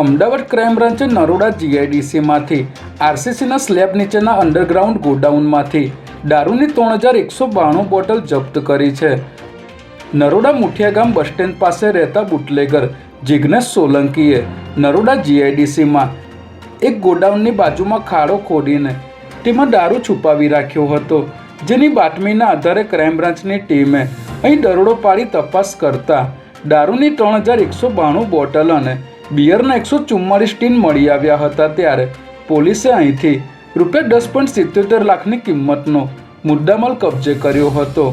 Ahmedabad crime બ્રાન્ચે નરોડા જીઆઈડીસીમાંથી આરસીસીના સ્લેબ નીચેના અંડરગ્રાઉન્ડ ગોડાઉનમાંથી દારૂની ત્રણ હજાર એકસો બાણું બોટલ જપ્ત કરી છે. નરોડા મુઠિયા ગામ બસ સ્ટેન્ડ પાસે રહેતા બુટલેગર જિગ્નેશ સોલંકીએ નરોડા જીઆઈડીસીમાં એક ગોડાઉનની બાજુમાં ખાડો ખોદીને તેમાં દારૂ છુપાવી રાખ્યો હતો. જેની બાતમીના આધારે ક્રાઇમ બ્રાન્ચની ટીમે અહીં દરોડો પાડી તપાસ કરતા દારૂની ત્રણ હજાર એકસો બાણું બોટલ અને બિયરના એકસો ચુમ્માળીસ ટીન મળી આવ્યા હતા ત્યારે પોલીસે અહીંથી રૂપિયા દસ પોઈન્ટ સિત્યોતેર લાખની કિંમતનો મુદ્દામાલ કબજે કર્યો હતો.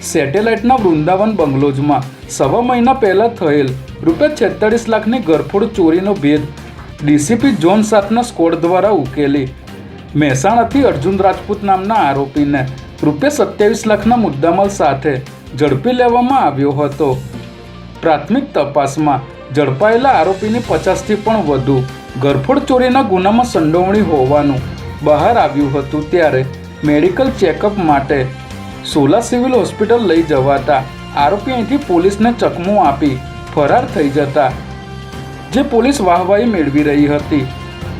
સેટેલાઇટના વૃંદાવન બંગલોજમાં સવા મહિના પહેલા થયેલ રૂપિયા છેતાળીસ લાખની ગરફોડ ચોરીનો ભેદ ડીસીપી જોન સાતના સ્કોડ દ્વારા ઉકેલી. મહેસાણાથી અર્જુન રાજપૂત નામના આરોપીને રૂપિયા સત્યાવીસ લાખના મુદ્દામાલ સાથે ઝડપી લેવામાં આવ્યો હતો. પ્રાથમિક તપાસમાં ઝડપાયેલા આરોપીની પચાસથી પણ વધુ ઘરફોડ ચોરીના ગુનામાં સંડોવણી હોવાનું બહાર આવ્યું હતું ત્યારે મેડિકલ ચેકઅપ માટે સોલા સિવિલ હોસ્પિટલ લઈ જવાતા આરોપી અહીંથી પોલીસને ચકમું આપી ફરાર થઈ જતા જે પોલીસ વાહવાહી મેળવી રહી હતી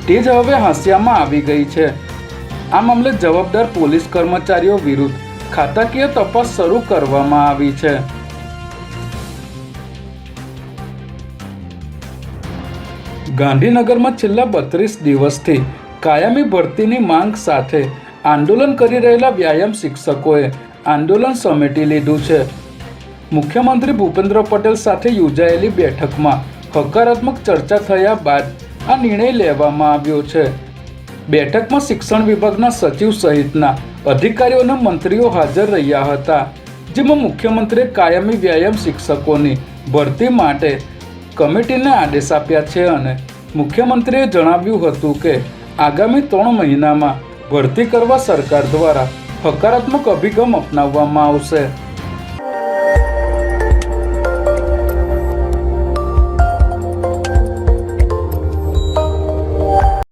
તે જ હવે હાંસિયામાં આવી ગઈ છે. આ મામલે જવાબદાર પોલીસ કર્મચારીઓ વિરુદ્ધ ખાતાકીય તપાસ શરૂ કરવામાં આવી છે. ગાંધીનગરમાં છેલ્લા બત્રીસ દિવસથી કાયમી ભરતીની માંગ સાથે આંદોલન કરી રહેલા વ્યાયામ શિક્ષકોએ આંદોલન સમેટી લીધું છે. મુખ્યમંત્રી ભૂપેન્દ્ર પટેલ સાથે યોજાયેલી બેઠકમાં હકારાત્મક ચર્ચા થયા બાદ આ નિર્ણય લેવામાં આવ્યો છે. બેઠકમાં શિક્ષણ વિભાગના સચિવ સહિતના અધિકારીઓ અને મંત્રીઓ હાજર રહ્યા હતા, જેમાં મુખ્યમંત્રીએ કાયમી વ્યાયામ શિક્ષકોની ભરતી માટે કમિટીને આદેશ આપ્યા છે અને મુખ્યમંત્રીએ જણાવ્યું હતું કે, આગામી ત્રણ મહિનામાં ભરતી કરવા સરકાર દ્વારા હકારાત્મક અભિગમ અપનાવવામાં આવશે.